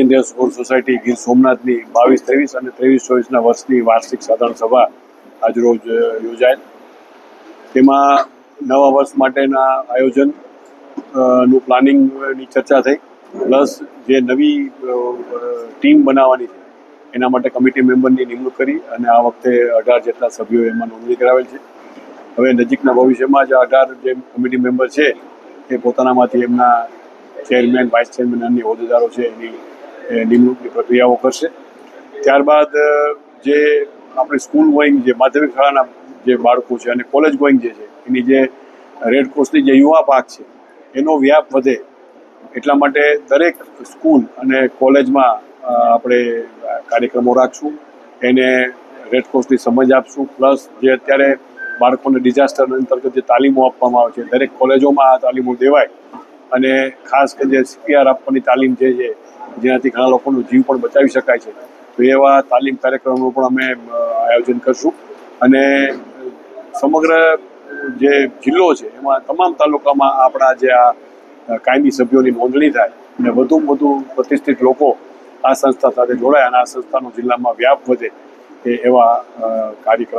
Indian sport society Gir સોમનાથની બાવીસ, ત્રેવીસ અને ત્રેવીસ, ચોવીસના વર્ષની વાર્ષિક સાધારણ સભા આજરોજ યોજાયેલ તેમાં નવા વર્ષ માટેના આયોજનનું પ્લાનિંગની ચર્ચા થઈ, પ્લસ જે નવી ટીમ બનાવવાની છે, એના માટે કમિટી મેમ્બરની નિમણૂક કરી અને આ વખતે અઢાર જેટલા સભ્યો એમાં નોંધણી કરાવેલ છે. હવે નજીકના ભવિષ્યમાં જ અઢાર જે કમિટી મેમ્બર છે, એ પોતાનામાંથી એમના ચેરમેન, વાઇસ ચેરમેન અન્ય હોદ્દેદારો છે, એની નિમણૂકની પ્રક્રિયાઓ કરશે. ત્યારબાદ જે આપણે સ્કૂલ ગોઈંગ જે માધ્યમિક શાળાના જે બાળકો છે અને કોલેજ ગોઈંગ જે છે, એની જે રેડ ક્રોસની જે યુવા પાક છે, એનો વ્યાપ વધે એટલા માટે દરેક સ્કૂલ અને કોલેજમાં આપણે કાર્યક્રમો રાખશું, એને રેડ ક્રોસની સમજ આપશું, પ્લસ જે અત્યારે બાળકોને ડિઝાસ્ટર અંતર્ગત જે તાલીમો આપવામાં આવે છે, દરેક કોલેજોમાં આ તાલીમો દેવાય અને ખાસ કરી જે સીપીઆર આપવાની તાલીમ જે છે, જેનાથી ઘણા લોકોનો જીવ પણ બચાવી શકાય છે. તો એવા તાલીમ કાર્યક્રમનું પણ અમે આયોજન કરશું. અને સમગ્ર, જે જિલ્લો છે, એમાં તમામ તાલુકામાં આપણા જે આ કાયમી સભ્યોની નોંધણી થાય અને વધુમાં વધુ પ્રતિષ્ઠિત લોકો આ સંસ્થા સાથે જોડાય અને આ સંસ્થાનો જિલ્લામાં વ્યાપ વધે એવા કાર્યક્રમ